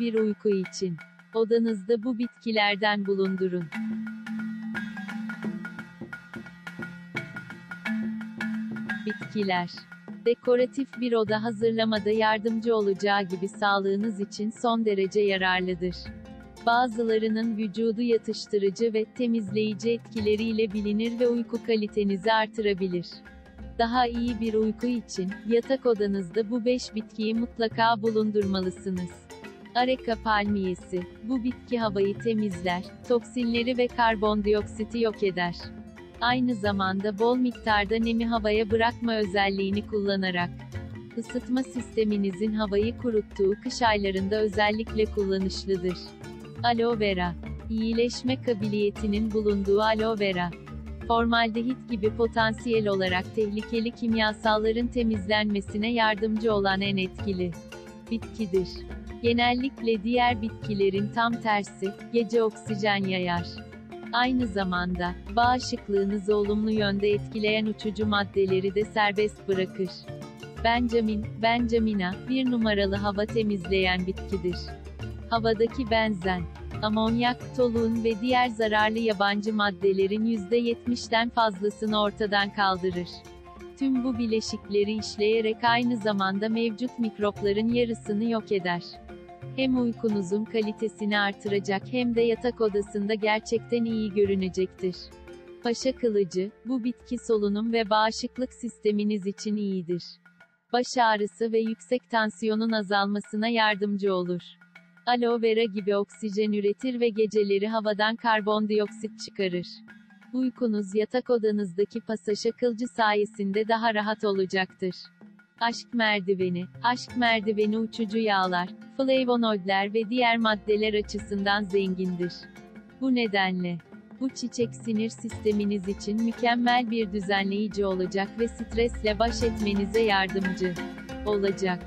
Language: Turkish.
bir uyku için. Odanızda bu bitkilerden bulundurun. Bitkiler. Dekoratif bir oda hazırlamada yardımcı olacağı gibi sağlığınız için son derece yararlıdır. Bazılarının vücudu yatıştırıcı ve temizleyici etkileriyle bilinir ve uyku kalitenizi artırabilir. Daha iyi bir uyku için, yatak odanızda bu 5 bitkiyi mutlaka bulundurmalısınız. Areka palmiyesi, bu bitki havayı temizler, toksinleri ve karbondioksiti yok eder. Aynı zamanda bol miktarda nemi havaya bırakma özelliğini kullanarak, ısıtma sisteminizin havayı kuruttuğu kış aylarında özellikle kullanışlıdır. Aloe vera, iyileşme kabiliyetinin bulunduğu aloe vera, formaldehit gibi potansiyel olarak tehlikeli kimyasalların temizlenmesine yardımcı olan en etkili bitkidir. Genellikle diğer bitkilerin tam tersi, gece oksijen yayar. Aynı zamanda, bağışıklığınızı olumlu yönde etkileyen uçucu maddeleri de serbest bırakır. Benjamin, Benjamina, bir numaralı hava temizleyen bitkidir. Havadaki benzen, amonyak, toluğun ve diğer zararlı yabancı maddelerin %70'den fazlasını ortadan kaldırır. Tüm bu bileşikleri işleyerek aynı zamanda mevcut mikropların yarısını yok eder. Hem uykunuzun kalitesini artıracak hem de yatak odasında gerçekten iyi görünecektir. Paşa kılıcı, bu bitki solunum ve bağışıklık sisteminiz için iyidir. Baş ağrısı ve yüksek tansiyonun azalmasına yardımcı olur. Aloe vera gibi oksijen üretir ve geceleri havadan karbondioksit çıkarır. Uykunuz yatak odanızdaki pasaşa kılcı sayesinde daha rahat olacaktır. Aşk merdiveni, aşk merdiveni uçucu yağlar, flavonoidler ve diğer maddeler açısından zengindir. Bu nedenle, bu çiçek sinir sisteminiz için mükemmel bir düzenleyici olacak ve stresle baş etmenize yardımcı olacak.